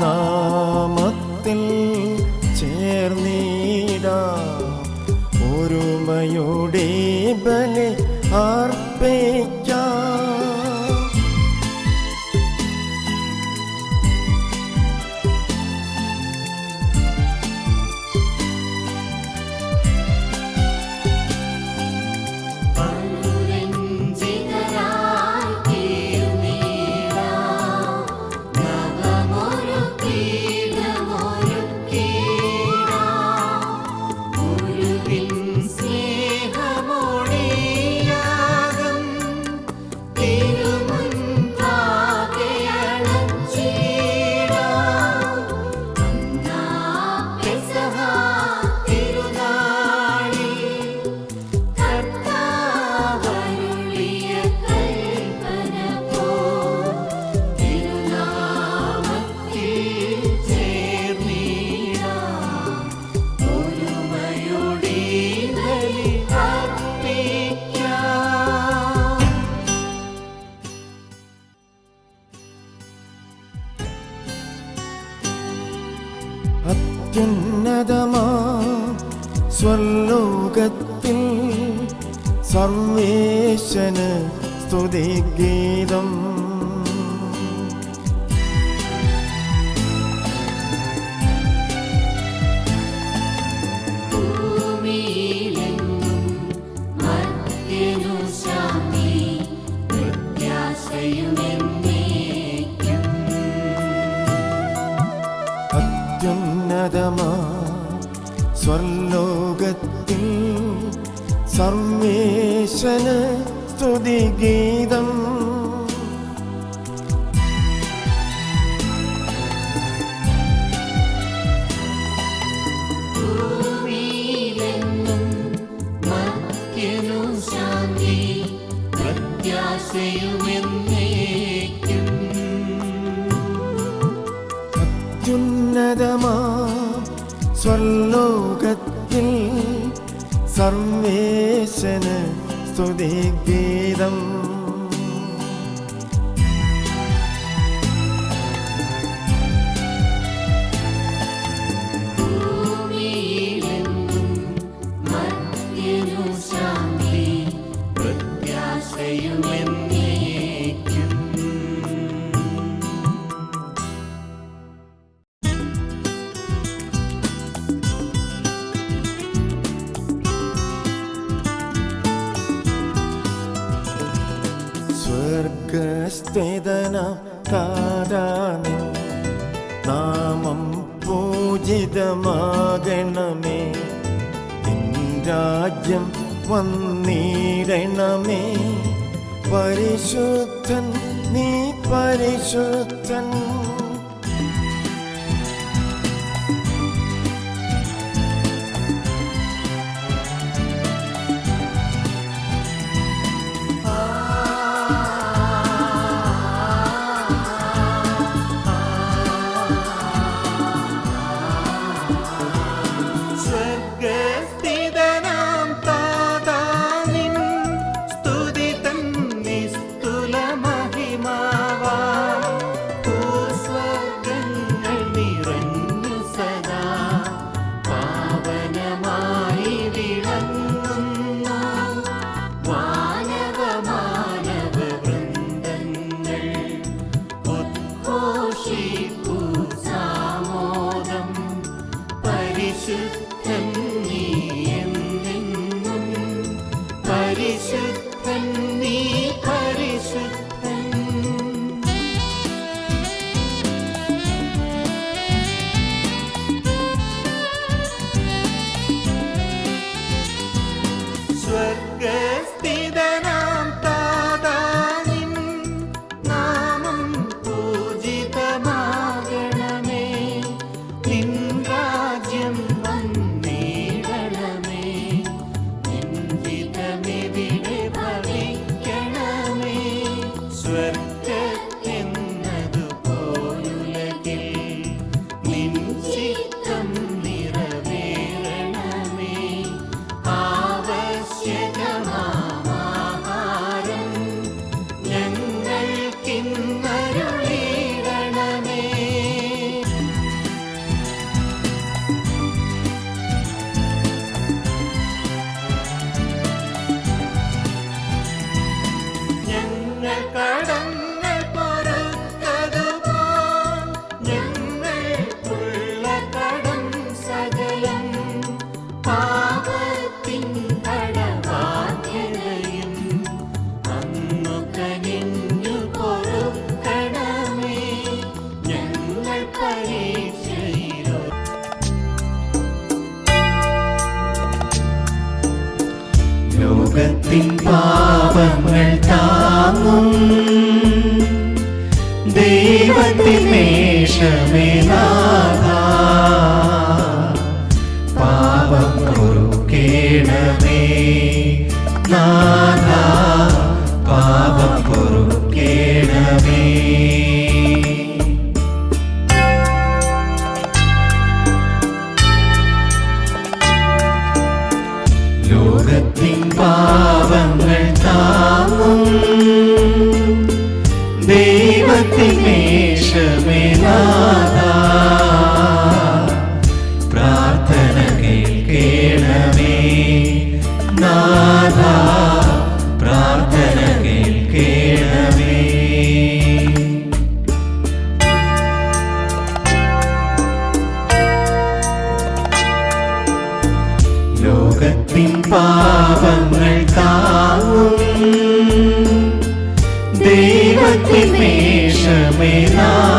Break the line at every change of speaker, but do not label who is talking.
നാമത്തിൽ ചേർന്നീടാ. ഒരുമയോടെ ബലി
ആർപ്പേ
അത്യുന്നതമാ സ്വർലോകത്തിൽ സർവേശന സ്തുതിഗീതം
ഈശ്വന സ്തുതി ഗീതം.
അത്യുന്നതമാ സ്വർലോകത്തിൽ സർവേശന സ്തുതിഗീതം ഗർഗസ്ഥിതനാം താരാനി നാമം പൂജിതമാകണമേ. രാജ്യം വന്നിടണമേ. പരിശുദ്ധൻ നീ പരിശുദ്ധൻ.
싶은 suerte. ലോകത്തിൻ പാപങ്ങൾ താങ്ങും. ദൈവത്തിൻ മേഷമേനാഥ പാപം പൊറുക്കേണമേ നാഥ. പ്രാർത്ഥന കേൾക്കേണമേ. നാഥ പ്രാർത്ഥന കേൾക്കേണമേ. ലോകത്തിൻ പാപങ്ങൾ താവും ദൈവത്തിൻ മേഷമേനാഥ